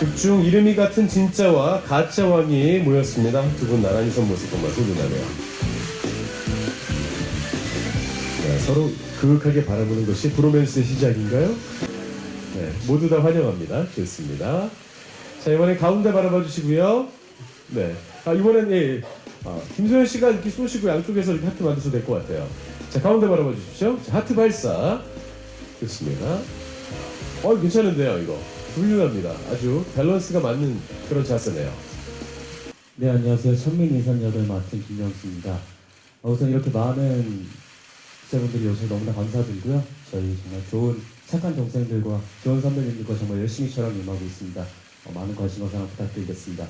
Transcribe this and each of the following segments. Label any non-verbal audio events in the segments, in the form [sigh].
극중 이름이 같은 진짜와 가짜 왕이 모였습니다. 두 분 나란히 선 모습 정말 훈훈하네요. 네, 서로 그윽하게 바라보는 것이 브로맨스의 시작인가요? 네, 모두 다 환영합니다. 좋습니다. 자 이번엔 가운데 바라봐 주시고요. 네, 아 이번엔 예, 아, 김소연 씨가 이렇게 쏘시고 양쪽에서 이렇게 하트 만드셔도 될 것 같아요. 자 가운데 바라봐 주십시오. 자, 하트 발사. 좋습니다. 어 괜찮은데요 이거 훌륭합니다 아주 밸런스가 맞는 그런 자세네요 네 안녕하세요 천민 이선 역을 맡은 김영수입니다. 어, 우선 이렇게 많은 기자분들이 오셔서 너무나 감사드리고요. 저희 정말 좋은 착한 동생들과 좋은 선배님들과 정말 열심히 촬영 임하고 있습니다. 어, 많은 관심과 사랑 부탁드리겠습니다.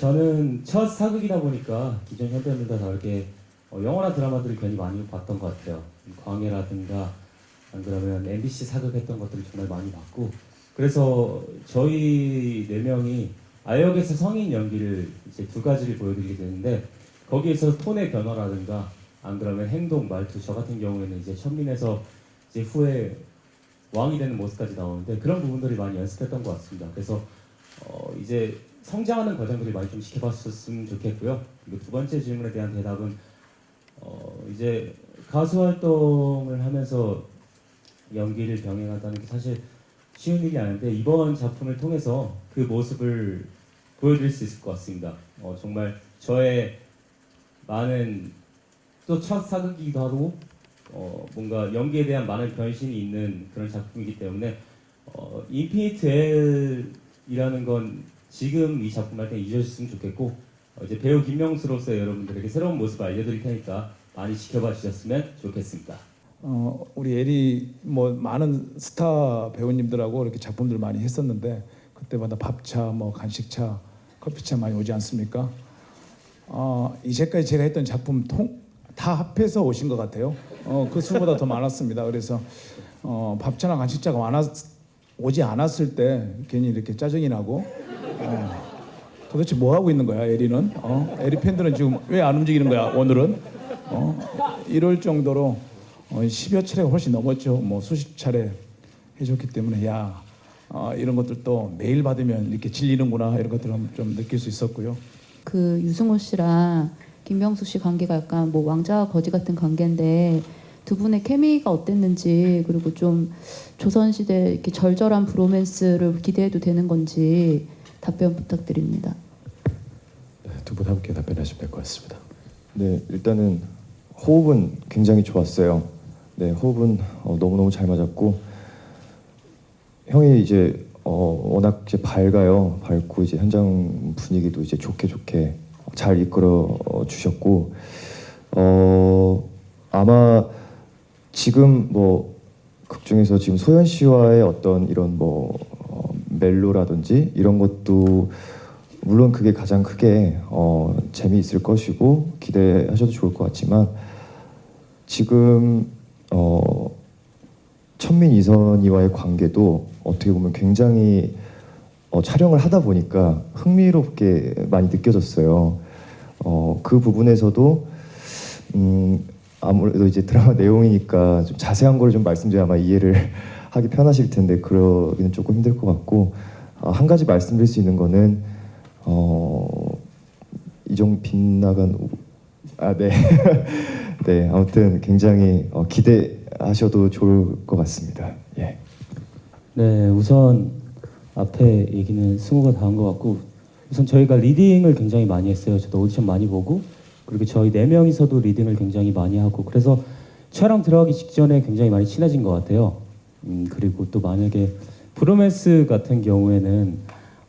저는 첫 사극이다 보니까 기존 현대물과 다르게 어, 영화나 드라마들을 괜히 많이 봤던 것 같아요. 광해라든가 안 그러면 MBC 사극했던 것들을 정말 많이 봤고 그래서 저희 네 명이 아역에서 성인 연기를 이제 두 가지를 보여드리게 되는데 거기에서 톤의 변화라든가 안 그러면 행동, 말투 저 같은 경우에는 이제 천민에서 이제 후에 왕이 되는 모습까지 나오는데 그런 부분들을 많이 연습했던 것 같습니다. 그래서 어 이제 성장하는 과정들을 많이 좀 지켜봤었으면 좋겠고요. 그리고 두 번째 질문에 대한 대답은 어 이제 가수 활동을 하면서 연기를 병행한다는 게 사실 쉬운 일이 아닌데 이번 작품을 통해서 그 모습을 보여드릴 수 있을 것 같습니다. 어, 정말 저의 많은 또 첫 사극이기도 하고 어, 뭔가 연기에 대한 많은 변신이 있는 그런 작품이기 때문에 어, 인피니트 이라는 건 지금 이 작품 할 때 잊으셨으면 좋겠고 어, 이제 배우 김명수로서 여러분들에게 새로운 모습을 알려드릴 테니까 많이 지켜봐 주셨으면 좋겠습니다. 어, 우리 에리 뭐 많은 스타 배우님들하고 이렇게 작품들 많이 했었는데 그때마다 밥차, 뭐 간식차, 커피차 많이 오지 않습니까? 어, 이제까지 제가 했던 작품 통, 다 합해서 오신 것 같아요. 어, 그 수보다 더 많았습니다. 그래서 어, 밥차나 간식차가 많았, 오지 않았을 때 괜히 이렇게 짜증이 나고 어, 도대체 뭐 하고 있는 거야 에리는? 어? 에리 팬들은 지금 왜 안 움직이는 거야 오늘은? 어? 이럴 정도로 어, 10여 차례가 훨씬 넘었죠. 뭐 수십 차례 해줬기 때문에 야 어, 이런 것들도 매일 받으면 이렇게 질리는구나 이런 것들을 좀 느낄 수 있었고요. 그 유승호 씨랑 김병수 씨 관계가 약간 뭐 왕자와 거지 같은 관계인데 두 분의 케미가 어땠는지 그리고 좀 조선시대 이렇게 절절한 브로맨스를 기대해도 되는 건지 답변 부탁드립니다. 네, 두분 함께 답변하시면 될 것 같습니다 네, 일단은 호흡은 굉장히 좋았어요. 네, 호흡은 어, 너무너무 잘 맞았고 형이 이제 어, 워낙 이제 밝아요. 밝고 이제 현장 분위기도 이제 좋게 좋게 잘 이끌어 주셨고 어, 아마 지금 뭐 극중에서 지금 소연 씨와의 어떤 이런 뭐 어, 멜로라든지 이런 것도 물론 그게 가장 크게 어, 재미있을 것이고 기대하셔도 좋을 것 같지만 지금 어, 천민 이선희와의 관계도 어떻게 보면 굉장히 어, 촬영을 하다 보니까 흥미롭게 많이 느껴졌어요. 어, 그 부분에서도 음, 아무래도 이제 드라마 [laughs] 내용이니까 좀 자세한 거를 좀 말씀드려야 아마 이해를 [laughs] 하기 편하실 텐데 그러기는 조금 힘들 것 같고 어, 한 가지 말씀드릴 수 있는 거는 어, 이종 빗나간 우- 아 네. [laughs] 네, 아무튼 굉장히 어, 기대하셔도 좋을 것 같습니다. 예. 네, 우선 앞에 얘기는 승우가 다 한 것 같고 우선 저희가 리딩을 굉장히 많이 했어요. 저도 오디션 많이 보고 그리고 저희 네 명이서도 리딩을 굉장히 많이 하고 그래서 촬영 들어가기 직전에 굉장히 많이 친해진 것 같아요. 음, 그리고 또 만약에 브로맨스 같은 경우에는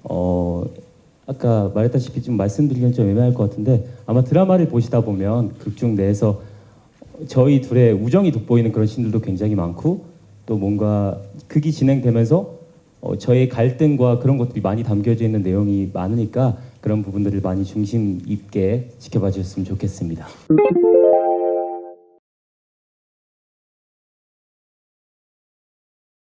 어 아까 말했다시피 좀 말씀드리기는 좀 애매할 것 같은데 아마 드라마를 보시다 보면 극중 내에서 저희 둘의 우정이 돋보이는 그런 신들도 굉장히 많고 또 뭔가 극이 진행되면서 어, 저의 갈등과 그런 것들이 많이 담겨져 있는 내용이 많으니까 그런 부분들을 많이 중심 있게 지켜봐 주셨으면 좋겠습니다.